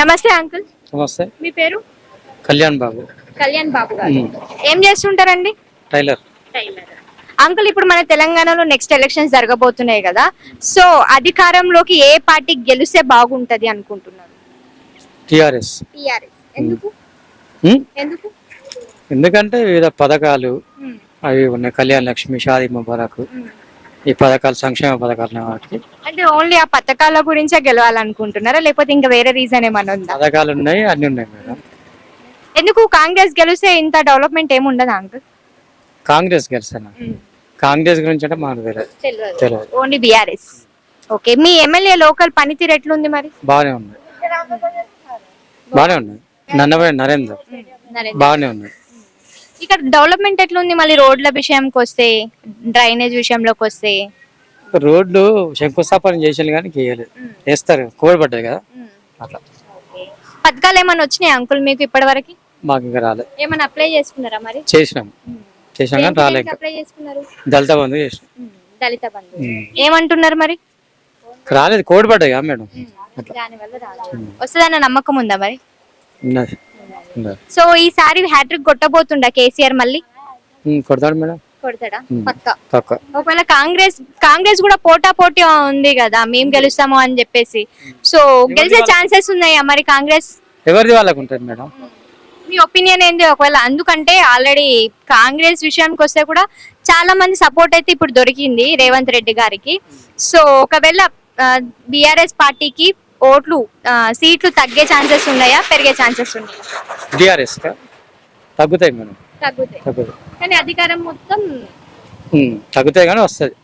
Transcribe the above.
నమస్తే అంకుల్. నమస్తే. మీ పేరు? కళ్యాణ్ బాబు. కళ్యాణ్ బాబు గారు. ఏం చేస్తుంటారండి? టైలర్. అంకుల్ ఇప్పుడు మన తెలంగాణలో నెక్స్ట్ ఎలక్షన్స్ జరగబోతున్నాయి కదా. సో అధికారంలోకి ఏ పార్టీ గెలిస్తే బాగుంటది అనుకుంటున్నారు? టిఆర్ఎస్. టిఆర్ఎస్. ఎందుకు? ఎందుకు? ఎందుకంటే వివిధ పథకాలు. అవి ఉన్నాయి. కళ్యాణ్ లక్ష్మి షాదీ ముబారక్. ఈ పథకాలు సంక్షేమ పథకాలు వాటికి. అంటే ఓన్లీ ఆ పథకాల గురించే గెలవాలనుకుంటున్నారా? లేకపోతే ఇంకా వేరే రీజన్ ఏమైనా ఉందా? పథకాలు ఉన్నాయి అన్ని ఉన్నాయి మేడం. ఎందుకు కాంగ్రెస్ గెలిస్తే ఇంత డెవలప్మెంట్ ఏమి ఉండదా అంకుల్? కాంగ్రెస్ గెలిచాను కాంగ్రెస్ గురించి అంటే మాకు తెలియదు తెలియదు ఓన్లీ బీఆర్ఎస్ ఓకే మీ ఎమ్మెల్యే లోకల్ పనితీరు ఎట్లుంది మరి? బాగానే ఉన్నాయి. బాగానే ఉన్నాయి. నన్నబై నరేందర్. బాగానే ఉన్నాయి. ఇక్కడ డెవలప్మెంట్ ఎట్లుంది మళ్ళీ రోడ్ల విషయంకి వస్తే డ్రైనేజ్ విషయంలోకి వస్తే? రోడ్లు శంకుస్థాపన చేసాను కానీ వేస్తారు కోడిపడ్డది కదా. అట్లా. పథకాలు ఏమైనా వచ్చినాయి అంకుల్ మీకు ఇప్పటి వరకు మాకు ఇంకా రాలేదు ఏమైనా అప్లై చేసుకున్నారా మరి? చేసినాం. చేసినాం కానీ అప్లై చేసుకున్నారు? దళిత బంధు చేసినాం. దళిత బంధు. ఏమంటున్నారు మరి? రాలేదు. కోడిపడ్డది కదా మేడం. రాలేదు. వస్తుందన్న నమ్మకం ఉందా మరి? ఉన్నది. సో ఈసారి హ్యాట్రిక్ కొట్టబోతుండా కేసీఆర్ మళ్ళీ? కొడతాడు మేడం. కొడతాడా. పక్కా. ఒకవేళ కాంగ్రెస్ కాంగ్రెస్ కూడా పోటా పోటీ ఉంది కదా మేము గెలుస్తాము అని చెప్పేసి. సో గెలిచే ఛాన్సెస్ ఉన్నాయా మరి కాంగ్రెస్? ఎవరిది వాళ్ళకు ఉంటుంది మేడం? మీ ఒపీనియన్ ఏంది ఒకవేళ? అందుకంటే ఆల్రెడీ కాంగ్రెస్ విషయానికి వస్తే కూడా చాలా మంది సపోర్ట్ అయితే ఇప్పుడు దొరికింది రేవంత్ రెడ్డి గారికి. సో ఒకవేళ బిఆర్ఎస్ పార్టీకి ఓట్లు సీట్లు తగ్గే ఛాన్సెస్ ఉన్నాయా పెరిగే ఛాన్సెస్ ఉన్నాయా? డిఆర్ఎస్ తగ్గుతాయి మేడం. తగ్గుతాయి. తగ్గుతాయి. కానీ అధికారం మొత్తం తగ్గుతాయి కానీ వస్తుంది.